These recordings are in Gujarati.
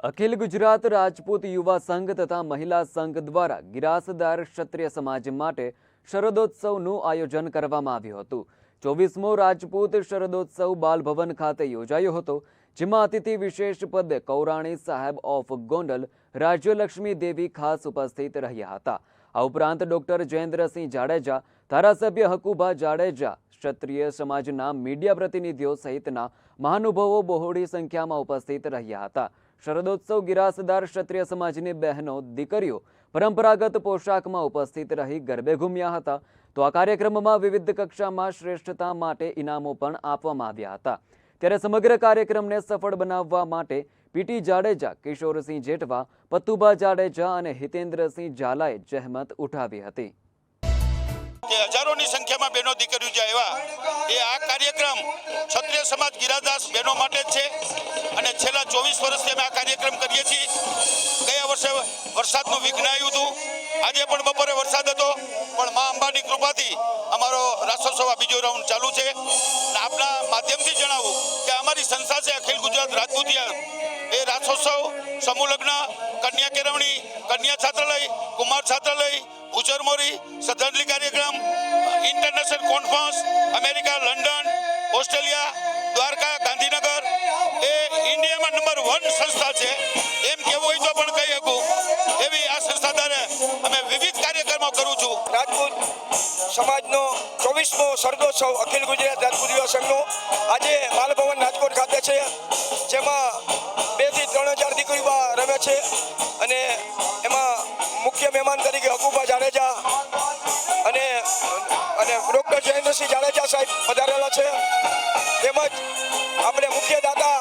અખિલ ગુજરાત રાજપૂત યુવા સંઘ તથા મહિલા સંઘ દ્વારા ગિરાસદાર ક્ષત્રિય સમાજ માટે શરદોત્સવનું આયોજન કરવામાં આવ્યું હતું. ચોવીસમો રાજપૂત શરદોત્સવ બાલભવન ખાતે યોજાયો હતો, જેમાં અતિથિ વિશેષ પદે કૌરાણી સાહેબ ઓફ ગોંડલ, રાજ્યલક્ષ્મી દેવી ખાસ ઉપસ્થિત રહ્યા હતા. આ ઉપરાંત ડોક્ટર જયેન્દ્રસિંહ જાડેજા, ધારાસભ્ય હકુભા જાડેજા, ક્ષત્રિય સમાજના મીડિયા પ્રતિનિધિઓ સહિતના મહાનુભાવો બહોળી સંખ્યામાં ઉપસ્થિત રહ્યા હતા. શરદોત્સવ ગિરાસદાર ક્ષત્રિય સમાજની બહેનો, દીકરીઓ પરંપરાગત પોશાકમાં ઉપસ્થિત રહી ગરબે ઘૂમ્યા હતા. તો આ કાર્યક્રમમાં વિવિધ કક્ષામાં શ્રેષ્ઠતા માટે ઇનામો પણ આપવામાં આવ્યા હતા. ત્યારે સમગ્ર કાર્યક્રમને સફળ બનાવવા માટે પીટી જાડેજા, કિશોરસિંહ જેઠવા, પત્તુભા જાડેજા અને હિતેન્દ્રસિંહ ઝાલાએ જહેમત ઉઠાવી હતી. હજારોની સંખ્યામાં બહેનો દીકરીઓ જે આવ્યા, એ આ કાર્યક્રમ ક્ષત્રિય સમાજ ગિરાદાસ બહેનો માટે છે. અને છેલ્લા ચોવીસ વર્ષથી કાર્યક્રમ કરીએ છીએ. ગયા વર્ષે વરસાદનું વિઘ્ન આવ્યું હતું. આજે પણ બપોરે વરસાદ હતો. પણ મા અંબાની કૃપાથી અમારો રાસોત્સવ બીજો રાઉન્ડ ચાલુ છે. આપના માધ્યમથી જણાવું કે અમારી સંસ્થા છે અખિલ ગુજરાત રાજપૂતિયા એ રાસોત્સવ સમૂહ લગ્ન કન્યા કેળવણી, કન્યા છાત્રાલય, કુમાર છાત્રાલય, ભૂચર મોરી, શ્રદ્ધાંજલિ કાર્યક્રમ, international conference, America, London, Australia, Dwarka, Gandhinagar. એ સમાજનો ચોવીસમો સરદોત્સવ અખિલ ગુજરાત રાજપૂત યુવા સંઘનો. આજે બાલભવન રાજકોટ ખાતે છે. જેમાં બેથી ત્રણ હજાર દીકરીઓ રમે છે. અને એમાં મુખ્ય મહેમાન તરીકે હકુભા જાડેજા અને અને ડૉક્ટર જયેન્દ્રસિંહ જાડેજા સાહેબ પધારેલા છે. તેમજ આપણે મુખ્ય દાતા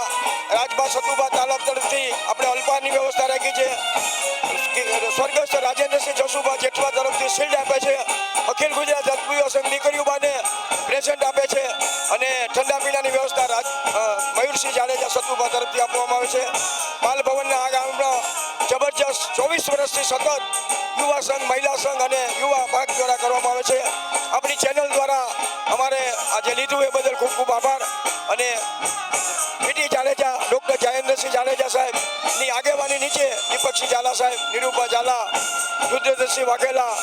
રાજભા સતુભા તાલાબ તરફથી આપણે અલ્પાની વ્યવસ્થા રાખી છે. સ્વર્ગસ્થ રાજેન્દ્રસિંહ જસુભા જેઠવા તરફથી શિલ્ડ આપે છે. અખિલ ગુજરાત મયુરસિંહ જાડેજા સતુભા તરફથી આપવામાં આવે છે. બાલભવનના આ ગામમાં જબરજસ્ત ચોવીસ વર્ષથી સતત યુવા સંઘ, મહિલા સંઘ અને યુવા ભાગ દ્વારા કરવામાં આવે છે. આપણી ચેનલ દ્વારા અમારે આજે લીધું એ બદલ ખૂબ ખૂબ આભાર. અને પીટી જાડેજા, ડૉક્ટર જયેન્દ્રસિંહ જાડેજા સાહેબની આગેવાની નીચે દીપકસિંહ ઝાલા સાહેબ નિરૂપા ઝાલા રુદ્રદસિંહ વાઘેલા,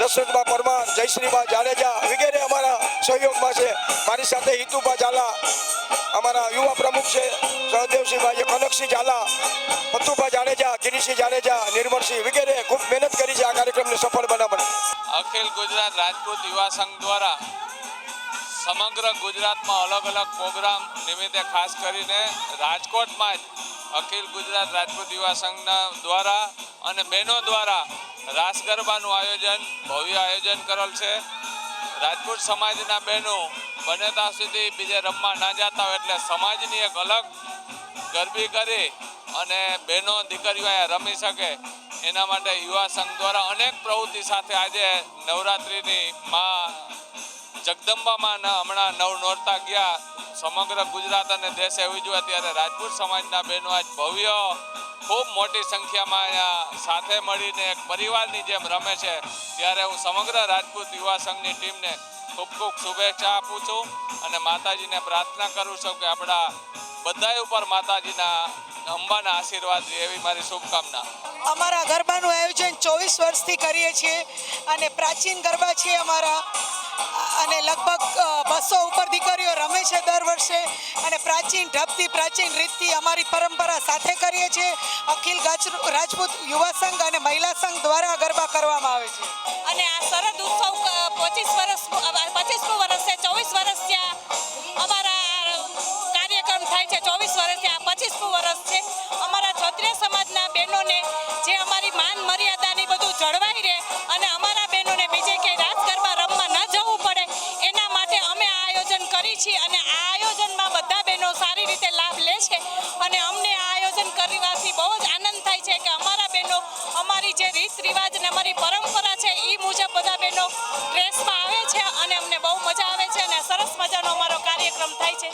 દશરથબા પરમાર, જયશ્રીબા જાડેજા વગેરે અમારા સહયોગમાં છે. મારી સાથે હિતુભા ઝાલા, અમારા યુવા પ્રમુખ છે સહદેવસિંહભાઈ કનકસિંહ ઝાલા, પતુભા જાડેજા ગિરીસિંહ જાડેજા, નિર્મળસિંહ વગેરે ખૂબ મહેનત કરી છે આ કાર્યક્રમને સફળ બનાવવા અખિલ ગુજરાત રાજપૂત યુવા સંઘ દ્વારા સમગ્ર ગુજરાતમાં અલગ અલગ પ્રોગ્રામ નિમિત્તે ખાસ કરીને રાજકોટમાં જ અખિલ ગુજરાત રાજપૂત યુવા સંઘના દ્વારા અને બહેનો દ્વારા રાસ ગરબાનું આયોજન, ભવ્ય આયોજન કરેલ છે. રાજપૂત સમાજના બહેનો બને ત્યાં સુધી બીજે રમવા ના જતા હોય એટલે સમાજની એક અલગ ગરબી કરી અને બહેનો દીકરીઓ અહીંયા રમી શકે. એના માટે યુવા સંઘ દ્વારા અનેક પ્રવૃત્તિ સાથે આજે નવરાત્રિની માં જગદંબામાં હમણાં નવ નોરતા ગયા. સમગ્ર ગુજરાત અને દેશે ઉજવ્યા ત્યારે રાજપૂત સમાજના બહેનો આજ ભવ્ય, ખૂબ મોટી સંખ્યામાં અહીંયા સાથે મળીને એક પરિવારની જેમ રમે છે. ત્યારે હું સમગ્ર રાજપૂત યુવા સંઘની ટીમને ખૂબ ખૂબ શુભેચ્છા આપું છું અને માતાજીને પ્રાર્થના કરું છું કે આપણા બધાય ઉપર માતાજીના અંબાના આશીર્વાદ એવી મારી શુભકામના. અમારા ગરબાનું આયોજન ચોવીસ વર્ષથી કરીએ છીએ અને પ્રાચીન ગરબા છે અમારા. અને લગભગ બસો ઉપર દીકરીઓ રમે છે દર વર્ષે. અને પ્રાચીન ઢબથી પ્રાચીન રીતથી અમારી પરંપરા સાથે કરીએ છીએ. અખિલ રાજપૂત યુવા સંઘ અને મહિલા સંઘ દ્વારા ગરબા કરવામાં આવે છે. અને આ શરદ ઉત્સવ પચીસ વર્ષ પચીસમું વર્ષ છે, ચોવીસ વર્ષ ત્યાં અમારા કાર્યક્રમ થાય છે, ચોવીસ વર્ષથી આ પચીસમું વર્ષ છે. અમારા ક્ષત્રિય સમાજના બહેનોને જે અમારી માન મર્યાદાની બધું જળવાઈ રહે રીત રિવાજ અને અમારી પરંપરા છે એ મુજબ બધા બહેનો ડ્રેસમાં આવે છે અને અમને બહુ મજા આવે છે અને સરસ મજાનો અમારો કાર્યક્રમ થાય છે.